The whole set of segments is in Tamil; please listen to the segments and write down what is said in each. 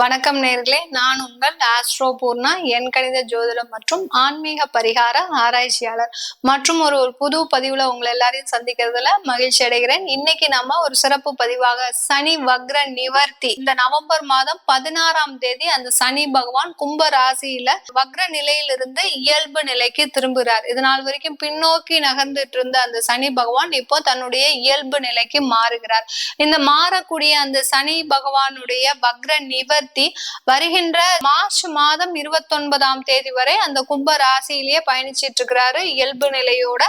வணக்கம் நேர்களே. நான் உங்கள் ஆஸ்ட்ரோ பூர்ணா என் கணித ஜோதிடம் மற்றும் ஆன்மீக பரிகார ஆராய்ச்சியாளர். மற்றும் ஒரு ஒரு புது பதிவுல உங்களை எல்லாரையும் சந்திக்கிறதுல மகிழ்ச்சி அடைகிறேன். இன்னைக்கு நம்ம ஒரு சிறப்பு பதிவாக சனி வக்ர நிவர்த்தி. இந்த நவம்பர் மாதம் பதினாறாம் தேதி அந்த சனி பகவான் கும்ப ராசியில வக்ர நிலையிலிருந்து இயல்பு நிலைக்கு திரும்புகிறார் இது நாள் வரைக்கும் பின்னோக்கி நகர்ந்துட்டு இருந்த அந்த சனி பகவான் இப்போ தன்னுடைய இயல்பு நிலைக்கு மாறுகிறார். இந்த மாறக்கூடிய அந்த சனி பகவானுடைய வக்ர நிகழ்த்தி வருகின்ற மார்ச் மாதம் இருபத்தொன்பதாம் தேதி வரை அந்த கும்ப ராசியிலேயே பயணிச்சிட்டு இருக்கிறாரு. இயல்பு நிலையோட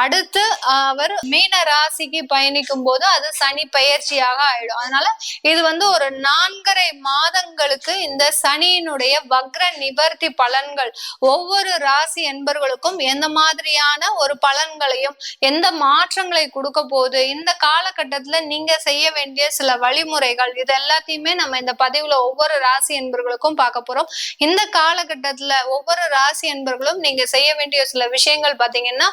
அடுத்து அவர் மீன ராசிக்கு பயணிக்கும் போது அது சனி பயிற்சியாக ஆயிடும். அதனால இது வந்து ஒரு நான்கரை மாதங்களுக்கு இந்த சனியினுடைய வக்ர நிவர்த்தி பலன்கள் ஒவ்வொரு ராசி என்பர்களுக்கும் எந்த மாதிரியான ஒரு பலன்களையும் எந்த மாற்றங்களை கொடுக்க போகுது இந்த காலகட்டத்துல நீங்க செய்ய வேண்டிய சில வழிமுறைகள் இது எல்லாத்தையுமே நம்ம இந்த பதிவுல ஒவ்வொரு ராசி என்பர்களுக்கும் பார்க்க போறோம். இந்த காலகட்டத்துல ஒவ்வொரு ராசி என்பர்களும் நீங்க செய்ய வேண்டிய சில விஷயங்கள் பாத்தீங்கன்னா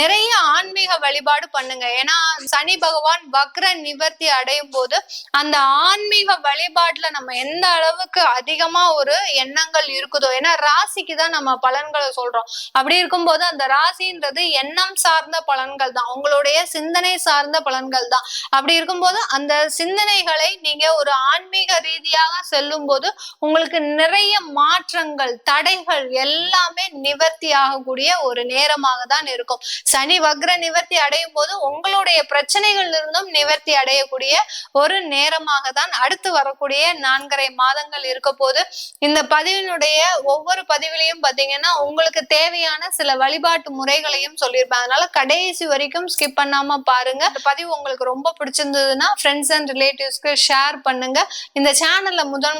நிறைய ஆன்மீக வழிபாடு பண்ணுங்க. ஏன்னா சனி பகவான் வக்ர நிவர்த்தி அடையும் போது அந்த ஆன்மீக வழிபாட்டுல நம்ம எந்த அளவுக்கு அதிகமா ஒரு எண்ணங்கள் இருக்குதோ ஏன்னா ராசிக்கு தான் நம்ம பலன்களை சொல்றோம். அப்படி இருக்கும்போது அந்த ராசின்றது எண்ணம் சார்ந்த பலன்கள் தான். உங்களுடைய சிந்தனை சார்ந்த பலன்கள் தான். அப்படி இருக்கும்போது அந்த சிந்தனைகளை நீங்க ஒரு ஆன்மீக ரீதியாக செல்லும் போது உங்களுக்கு நிறைய மாற்றங்கள் தடைகள் எல்லாமே நிவர்த்தி ஆகக்கூடிய ஒரு நேரமாக தான் இருக்கும். சனி வக்ர நிவர்த்தி அடையும் போது உங்களுடைய பிரச்சனைகள் இருந்தும் நிவர்த்தி அடையக்கூடிய ஒரு நேரமாக தான் அடுத்து வரக்கூடிய நான்கரை மாதங்கள் இருக்க போது இந்த பதிவினுடைய ஒவ்வொரு பதிவிலையும் பாத்தீங்கன்னா உங்களுக்கு தேவையான சில வழிபாட்டு முறைகளையும் சொல்லியிருப்பேன் அதனால கடைசி வரைக்கும் ஸ்கிப் பண்ணாம பாருங்க. இந்த பதிவு உங்களுக்கு ரொம்ப பிடிச்சிருந்ததுன்னா ஃப்ரெண்ட்ஸ் அண்ட் ரிலேட்டிவ்ஸ்க்கு ஷேர் பண்ணுங்க. இந்த சேனல்ல முதல்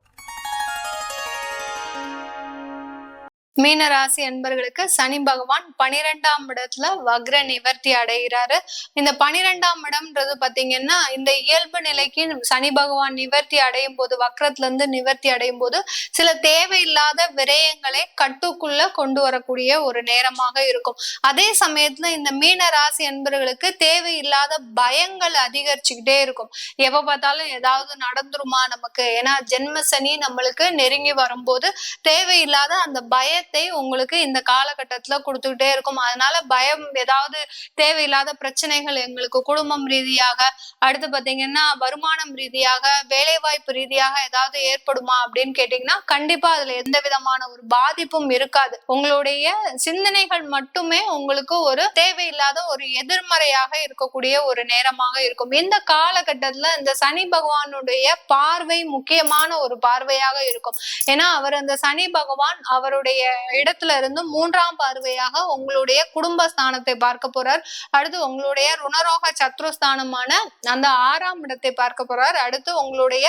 மீன ராசி அன்பர்களுக்கு சனி பகவான் பனிரெண்டாம் இடத்துல வக்ர நிவர்த்தி அடைகிறாரு. இந்த பனிரெண்டாம் இடம்ன்றது பாத்தீங்கன்னா இந்த இயல்பு நிலைக்கு சனி பகவான் நிவர்த்தி அடையும் போது வக்ரத்துல இருந்து நிவர்த்தி அடையும் போது சில தேவையில்லாத விரயங்களை கட்டுக்குள்ள கொண்டு வரக்கூடிய ஒரு நேரமாக இருக்கும். அதே சமயத்துல இந்த மீன ராசி அன்பர்களுக்கு தேவையில்லாத பயங்கள் அதிகரிச்சுக்கிட்டே இருக்கும். எப்ப பார்த்தாலும் ஏதாவது நடந்துருமா நமக்கு? ஏன்னா ஜென்ம சனி நம்மளுக்கு நெருங்கி வரும்போது தேவையில்லாத அந்த பயத்தை உங்களுக்கு இந்த காலகட்டத்துல கொடுத்துக்கிட்டே இருக்கும். அதனால பயம் ஏதாவது தேவையில்லாத பிரச்சனைகள் எங்களுக்கு குடும்பம் ரீதியாக அடுத்து பாத்தீங்கன்னா வருமானம் ரீதியாக வேலை வாய்ப்பு ரீதியாக ஏதாவது ஏற்படுமா அப்படின்னு கேட்டீங்கன்னா கண்டிப்பா அதுல எந்த விதமான ஒரு பாதிப்பும் இருக்காது. உங்களுடைய சிந்தனைகள் மட்டுமே உங்களுக்கு ஒரு தேவையில்லாத ஒரு எதிர்மறையாக இருக்கக்கூடிய ஒரு நேரமாக இருக்கும். இந்த காலகட்டத்துல இந்த சனி பகவானுடைய பார்வை முக்கியமான ஒரு பார்வையாக இருக்கும். ஏன்னா அவர் அந்த சனி பகவான் அவருடைய இடத்துல இருந்து மூன்றாம் பார்வையாக உங்களுடைய குடும்ப ஸ்தானத்தை பார்க்க போறார். அடுத்து உங்களுடைய ருணரோக சத்ருஸ்தானமான அந்த ஆறாம் இடத்தை பார்க்க போறார். அடுத்து உங்களுடைய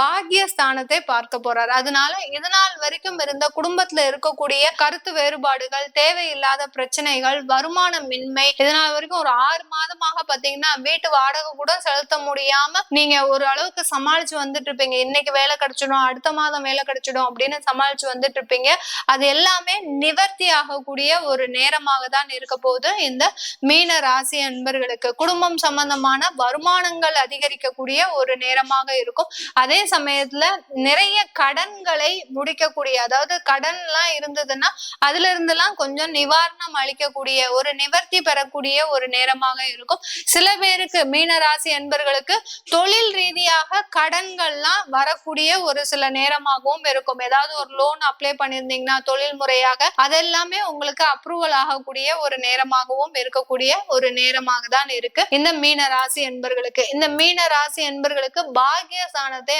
பாக்கிய ஸ்தானத்தை பார்க்க போறார். அதனால இதனால் வரைக்கும் இருந்த குடும்பத்துல இருக்கக்கூடிய கருத்து வேறுபாடுகள் தேவையில்லாத பிரச்சனைகள் வருமானமின்மை இதனால் வரைக்கும் ஒரு ஆறு மாதமாக பாத்தீங்கன்னா வீட்டு வாடகை கூட செலுத்த முடியாம நீங்க ஒரு அளவுக்கு சமாளிச்சு வந்துட்டு இருப்பீங்க. இன்னைக்கு வேலை கிடைச்சிடும் அடுத்த மாதம் வேலை கிடைச்சிடும் அப்படின்னு சமாளிச்சு வந்துட்டு இருப்பீங்க. அது எல்லாம் எல்லாமே நிவர்த்தி ஆகக்கூடிய ஒரு நேரமாக தான் இருக்க போகுது. இந்த மீன ராசி அன்பர்களுக்கு குடும்பம் சம்பந்தமான வருமானங்கள் அதிகரிக்கக்கூடிய ஒரு நேரமாக இருக்கும். அதே சமயத்துல நிறைய கடன்களை முடிக்கக்கூடிய அதாவது கடன் எல்லாம் இருந்ததுன்னா அதுல இருந்தெல்லாம் கொஞ்சம் நிவாரணம் அளிக்கக்கூடிய ஒரு நிவர்த்தி பெறக்கூடிய ஒரு நேரமாக இருக்கும். சில பேருக்கு மீன ராசி அன்பர்களுக்கு தொழில் ரீதியாக கடன்கள்லாம் வரக்கூடிய ஒரு சில நேரமாகவும் இருக்கும். ஏதாவது ஒரு லோன் அப்ளை பண்ணியிருந்தீங்கன்னா தொழில் முறையாக அதெல்லாமே உங்களுக்கு அப்ரூவல் ஆகக்கூடிய ஒரு நேரமாகவும் இருக்கக்கூடிய ஒரு நேரமாக தான் இருக்கு. இந்த மீன ராசி என்பர்களுக்கு இந்த மீன ராசி என்பர்களுக்கு பாக்கிய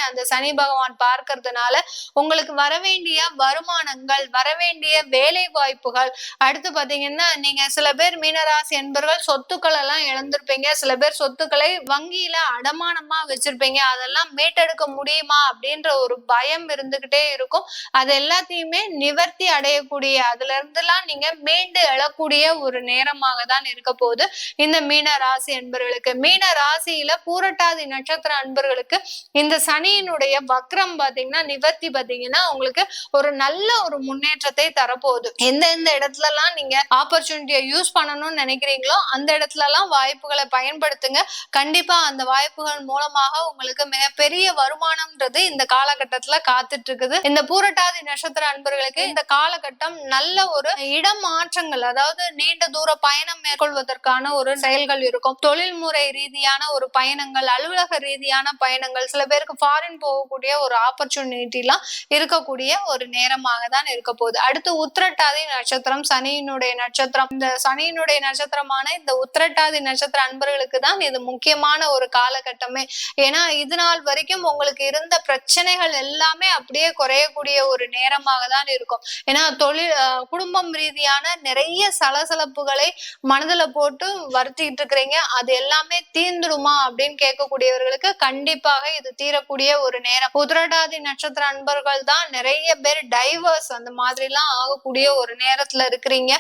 அந்த சனி பகவான் பார்க்கறதுனால உங்களுக்கு வரவேண்டிய வருமானங்கள் வரவேண்டிய வேலை வாய்ப்புகள் அடுத்து பாத்தீங்கன்னா நீங்க சில பேர் மீனராசி என்பர்கள் சொத்துக்கள் எல்லாம் இழந்திருப்பீங்க சில பேர் சொத்துக்களை வங்கியில அடமானமா வச்சிருப்பீங்க அதெல்லாம் மீட்டெடுக்க முடியுமா அப்படின்ற ஒரு பயம் இருந்துகிட்டே இருக்கும். அது எல்லாத்தையுமே நிவர்த்தி அடையக்கூடிய அதுல இருந்தெல்லாம் நீங்க மீண்டு எழக்கூடிய ஒரு நேரமாக தான் இருக்க போகுது. இந்த மீன ராசி அன்பர்களுக்கு மீன ராசியில பூரட்டாதி நட்சத்திர அன்பர்களுக்கு இந்த சனியினுடைய வக்ரம் பாத்தீங்கன்னா நிவர்த்தி பாத்தீங்கன்னா உங்களுக்கு ஒரு நல்ல ஒரு முன்னேற்றத்தை தரப்போகுது. எந்த எந்த இடத்துல எல்லாம் நீங்க ஆப்பர்ச்சுனிட்டியை யூஸ் பண்ணணும்னு நினைக்கிறீங்களோ அந்த இடத்துல எல்லாம் வாய்ப்புகளை பயன்படுத்துங்க. கண்டிப்பா அந்த வாய்ப்புகள் மூலமாக உங்களுக்கு மிகப்பெரிய வருமானம்ன்றது இந்த காலகட்டத்துல காத்துட்டு இருக்குது இந்த பூரட்டாதி நட்சத்திர அன்பர்களுக்கு இந்த காலகட்டம் நல்ல ஒரு இடம் மாற்றங்கள் அதாவது நீண்ட தூர பயணம் மேற்கொள்வதற்கான ஒரு செயல்கள் இருக்கும். தொழில்முறை ரீதியான ஒரு பயணங்கள் அலுவலக ரீதியான பயணங்கள் சில பேருக்கு ஃபாரின் போகக்கூடிய ஒரு ஆப்பர்ச்சுனிட்டிலாம் இருக்கக்கூடிய ஒரு நேரமாக தான் இருக்க போகுது. அடுத்து உத்திரட்டாதி நட்சத்திரம் சனியினுடைய நட்சத்திரம். இந்த சனியினுடைய நட்சத்திரமான இந்த உத்திரட்டாதி நட்சத்திர அன்பர்களுக்கு தான் இது முக்கியமான ஒரு காலகட்டமே. ஏன்னா இது நாள் வரைக்கும் உங்களுக்கு இருந்த பிரச்சனைகள் எல்லாமே அப்படியே குறையக்கூடிய ஒரு நேரமாக தான் இருக்கும். ஏன்னா தொழில் குடும்பம் ரீதியான நிறைய சலசலப்புகளை மனதுல போட்டு வருத்திட்டு இருக்கிறீங்க. அது எல்லாமே தீர்ந்துடுமா அப்படின்னு கேட்கக்கூடியவர்களுக்கு கண்டிப்பாக இது தீரக்கூடிய ஒரு நேரம். புதிரடாதி நட்சத்திர அன்பர்கள் தான் நிறைய பேர் டைவர்ஸ் அந்த மாதிரி எல்லாம் ஆகக்கூடிய ஒரு நேரத்துல இருக்கிறீங்க.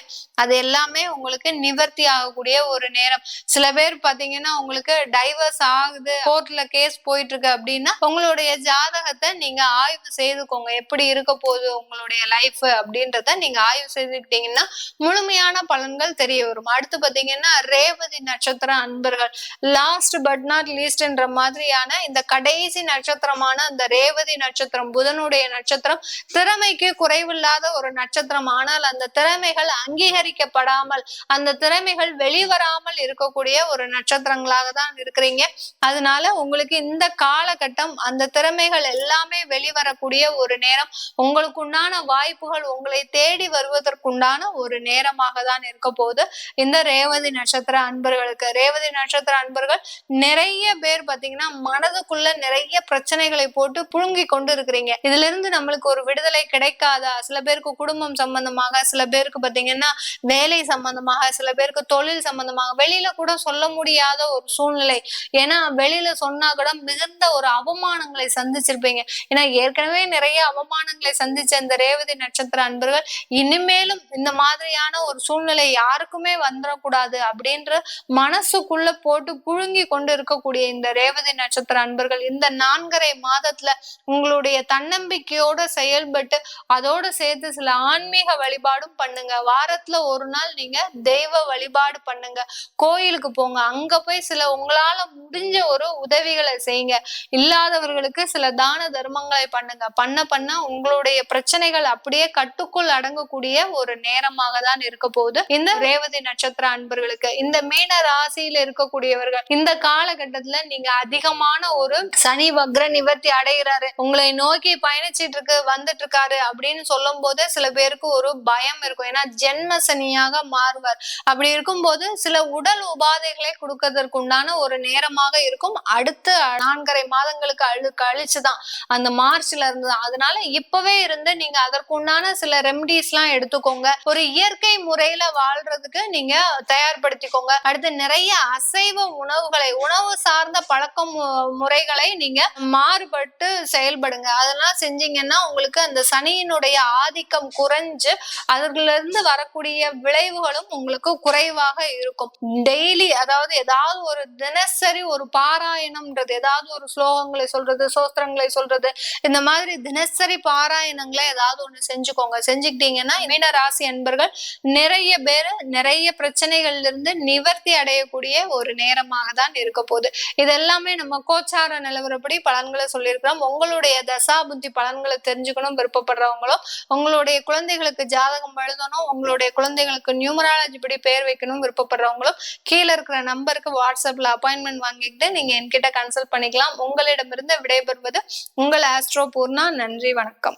அது எல்லாமே உங்களுக்கு நிவர்த்தி ஆகக்கூடிய ஒரு நேரம். சில பேர் பாத்தீங்கன்னா உங்களுக்கு டைவர்ஸ் ஆகுது கோர்ட்ல கேஸ் போயிட்டு இருக்கு அப்படின்னா உங்களுடைய ஜாதகத்தை நீங்க ஆய்வு செய்துக்கோங்க. எப்படி இருக்க போகுது உங்களுடைய லைஃப் அப்படின்றத நீங்க ஆய்வு செய்துக்கிட்டீங்கன்னா முழுமையான பலன்கள் தெரிய வரும். அடுத்து பாத்தீங்கன்னா ரேவதி நட்சத்திர அன்பர்கள். லாஸ்ட் பட் நாட் லீஸ்ட்ன்ற மாதிரியான இந்த கடைசி நட்சத்திரமான அந்த ரேவதி நட்சத்திரம் புதனுடைய நட்சத்திரம் திறமைக்கு குறைவில்லாத ஒரு நட்சத்திரம். ஆனால் அந்த திறமைகள் அங்கீகரிக்கப்படாமல் அந்த திறமைகள் வெளிவராமல் இருக்கக்கூடிய ஒரு நட்சத்திரங்களாக தான் இருக்கிறீங்க. அதனால உங்களுக்கு இந்த காலகட்டம் அந்த திறமைகள் எல்லாமே வெளிவரக்கூடிய ஒரு நேரம். உங்களுக்கு உண்டான வாய்ப்புகள் உங்களை தேடி வருவதற்குண்டான ஒரு நேரமாக தான் இருக்க போகுது. இந்த ரேவதி நட்சத்திர அன்பர்களுக்கு ரேவதி நட்சத்திர அன்பர்கள் நிறைய பேர் பாத்தீங்கன்னா மனதுக்குள்ள நிறைய பிரச்சனைகளை போட்டு புழுங்கி கொண்டு இருக்கிறீங்க இதுல இருந்து நம்மளுக்கு ஒரு விடுதலை கிடைக்காதா? சில பேருக்கு குடும்பம் சம்பந்தமாக சில பேருக்கு பாத்தீங்கன்னா வேலை சம்பந்தமாக சில பேருக்கு தொழில் சம்பந்தமாக வெளியில கூட சொல்ல முடியாத ஒரு சூழ்நிலை. ஏன்னா வெளியில சொன்னா கூட மிகுந்த ஒரு அவமானங்களை சந்திச்சிருப்பீங்க. ஏன்னா ஏற்கனவே நிறைய அவமானங்களை சந்திச்ச இந்த ரேவதி நட்சத்திர அன்பர்கள் இனிமேலும் இந்த மாதிரியான ஒரு சூழ்நிலை யாருக்குமே வந்துடக்கூடாது அப்படின்ற மனசுக்குள்ள போட்டு புழுங்கி கொண்டு இருக்கக்கூடிய இந்த ரேவதி நட்சத்திர அன்பர்கள் இந்த நான்கரை மாதத்துல உங்களுடைய தன்னம்பிக்கையோட செயல்பட்டு அதோட சேர்த்து சில ஆன்மீக வழிபாடும் பண்ணுங்க. வாரத்துல ஒரு நாள் நீங்க தெய்வ வழிபாடு பண்ணுங்க. கோயிலுக்கு போங்க. அங்க போய் சில உங்களால முடிஞ்ச ஒரு உதவிகளை செய்யுங்க. இல்லாதவர்களுக்கு சில தான தர்மங்களை பண்ணுங்க. பண்ண பண்ண உங்களுடைய பிரச்சனைகள் அப்படியே கட்டுக்குள் அடங்கக்கூடிய ஒரு நேரமாக தான் இருக்க போகுது. இந்த ரேவதி நட்சத்திர அன்பர்களுக்கு இந்த மீன ராசியில இருக்கக்கூடியவர்கள் இந்த காலகட்டத்துல நீங்க அதிகமான ஒரு சனி வக்ர நிவர்த்தி அடைகிறாரு. உங்களை நோக்கி பயணிச்சிட்டு இருக்கு வந்துட்டு இருக்காரு அப்படின்னு சொல்லும் போது சில பேருக்கு ஒரு பயம் இருக்கும். ஏன்னா ஜென்ம சனியாக மாறுவார். அப்படி இருக்கும்போது சில உடல் உபாதைகளை கொடுக்கறதற்கு உண்டான ஒரு நேரமாக இருக்கும். அடுத்த நான்கரை மாதங்களுக்கு அழு கழிச்சுதான். அந்த மார்ச்ல இருந்து அதனால இப்பவே இருந்து நீங்க அதற்குண்டான சில ரெமடிஸ் எல்லாம் எடுத்துக்கோங்க. ஒரு இயற்கை முறையில வாழ்றதுக்கு நீங்க தயார்படுத்திக்கோங்க. அடுத்து நிறைய அசைவ உணவுகளை உணவு சார்ந்த பழக்கம் முறைகளை நீங்க மாறுபட்டு செயல்படுங்க. அதெல்லாம் செஞ்சீங்கன்னா உங்களுக்கு அந்த சனியினுடைய ஆதிக்கம் குறைஞ்சு அதுல இருந்து வரக்கூடிய விளைவுகளும் உங்களுக்கு குறைவாக இருக்கும். டெய்லி அதாவது ஏதாவது ஒரு தினசரி ஒரு பாராயணம்ன்றது ஏதாவது ஒரு ஸ்லோகங்களை சொல்றது சோஸ்திரங்களை சொல்றது இந்த மாதிரி தினசரி பாராயணங்களை ஏதாவது ஒண்ணு செஞ்சுக்கோங்க. செஞ்சுக்கிட்டீங்கன்னா மீன ராசி அன்பர்கள் நிறைய பேர் நிறைய பிரச்சனைகள்ல இருந்து நிவர்த்தி அடையக்கூடிய ஒரு நேரமாக தான் இருக்க போகுது. இதெல்லாமே நம்ம கோச்சார நிலவரப்படி பலன்களை சொல்லியிருக்கிறோம். உங்களுடைய தசா புத்தி பலன்களை தெரிஞ்சுக்கணும் விருப்பப்படுறவங்களும் உங்களுடைய குழந்தைகளுக்கு ஜாதகம் எழுதணும் உங்களுடைய குழந்தைகளுக்கு நியூமராலஜி படி பேர் வைக்கணும் விருப்பப்படுறவங்களும் கீழே இருக்கிற நம்பருக்கு வாட்ஸ்அப்ல அப்பாயின்மெண்ட் வாங்கிக்கிட்டு நீங்க என்கிட்ட கன்சல்ட் பண்ணிக்கலாம். உங்களிடமிருந்து விடைபெறுவது உங்கள் ஆஸ்ட்ரோ பூர்ணா. நன்றி வணக்கம்.